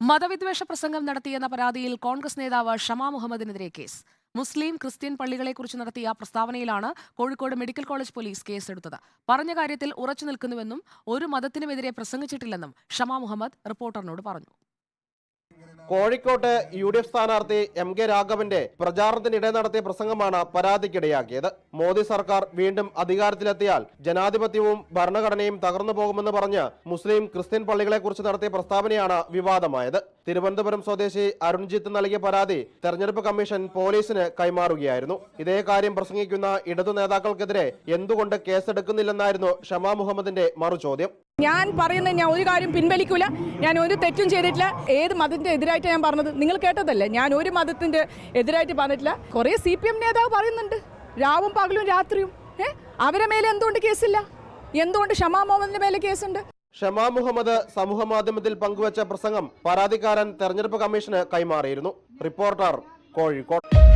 മതവിദ്വേഷ പ്രസംഗം നടത്തിയെന്ന പരാതിയിൽ കോൺഗ്രസ് നേതാവ് ഷമാ മുഹമ്മദിനെതിരെ കേസ്. മുസ്ലിം ക്രിസ്ത്യൻ പള്ളികളെക്കുറിച്ച് നടത്തിയ പ്രസ്താവനയിലാണ് കോഴിക്കോട് മെഡിക്കൽ കോളേജ് പോലീസ് കേസെടുത്തത്. പറഞ്ഞ കാര്യത്തിൽ ഉറച്ചു നിൽക്കുന്നുവെന്നും ഒരു മതത്തിനുമെതിരെ പ്രസംഗിച്ചിട്ടില്ലെന്നും ഷമാ മുഹമ്മദ് റിപ്പോർട്ടറിനോട് പറഞ്ഞു. കോഴിക്കോട്ട് യു ഡി എഫ് സ്ഥാനാർത്ഥി എം കെ രാഘവന്റെ പ്രചാരണത്തിനിടെ നടത്തിയ പ്രസംഗമാണ് പരാതിക്കിടയാക്കിയത്. മോദി സർക്കാർ വീണ്ടും അധികാരത്തിലെത്തിയാൽ ജനാധിപത്യവും ഭരണഘടനയും തകർന്നു പോകുമെന്ന് പറഞ്ഞ് മുസ്ലിം ക്രിസ്ത്യൻ പള്ളികളെക്കുറിച്ച് നടത്തിയ പ്രസ്താവനയാണ് വിവാദമായത്. തിരുവനന്തപുരം സ്വദേശി അരുൺജിത്ത് നൽകിയ പരാതി തെരഞ്ഞെടുപ്പ് കമ്മീഷൻ പോലീസിന് കൈമാറുകയായിരുന്നു. ഇതേ കാര്യം പ്രസംഗിക്കുന്ന ഇടതു നേതാക്കൾക്കെതിരെ എന്തുകൊണ്ട് കേസെടുക്കുന്നില്ലെന്നായിരുന്നു ഷമാ മുഹമ്മദിന്റെ മറുചോദ്യം. ഞാൻ പറയുന്നത് ഞാൻ ഒരു കാര്യം പിൻവലിക്കില്ല ഞാൻ ഒരു തെറ്റും ചെയ്തിട്ടില്ല. ഏത് മതത്തിന്റെ എതിരായിട്ട് ഞാൻ പറഞ്ഞത്? നിങ്ങൾ കേട്ടതല്ലേ? ഞാൻ ഒരു മതത്തിന്റെ എതിരായിട്ട് പറഞ്ഞിട്ടില്ല. കുറേ സി പി എം നേതാവ് പറയുന്നുണ്ട്. രാവും പകലും രാത്രിയും. ഏ? അവരെ മേലെ എന്തുകൊണ്ട് കേസില്ല? എന്തുകൊണ്ട് ഷമാ മോഹമ്മദിന്റെ മേലെ കേസുണ്ട്? ഷമാ മുഹമ്മദ് സമൂഹ മാധ്യമത്തിൽ പങ്കുവച്ച പ്രസംഗം പരാതിക്കാരൻ തെരഞ്ഞെടുപ്പ് കമ്മീഷന് കൈമാറിയിരുന്നു. റിപ്പോർട്ടർ കോഴിക്കോട്.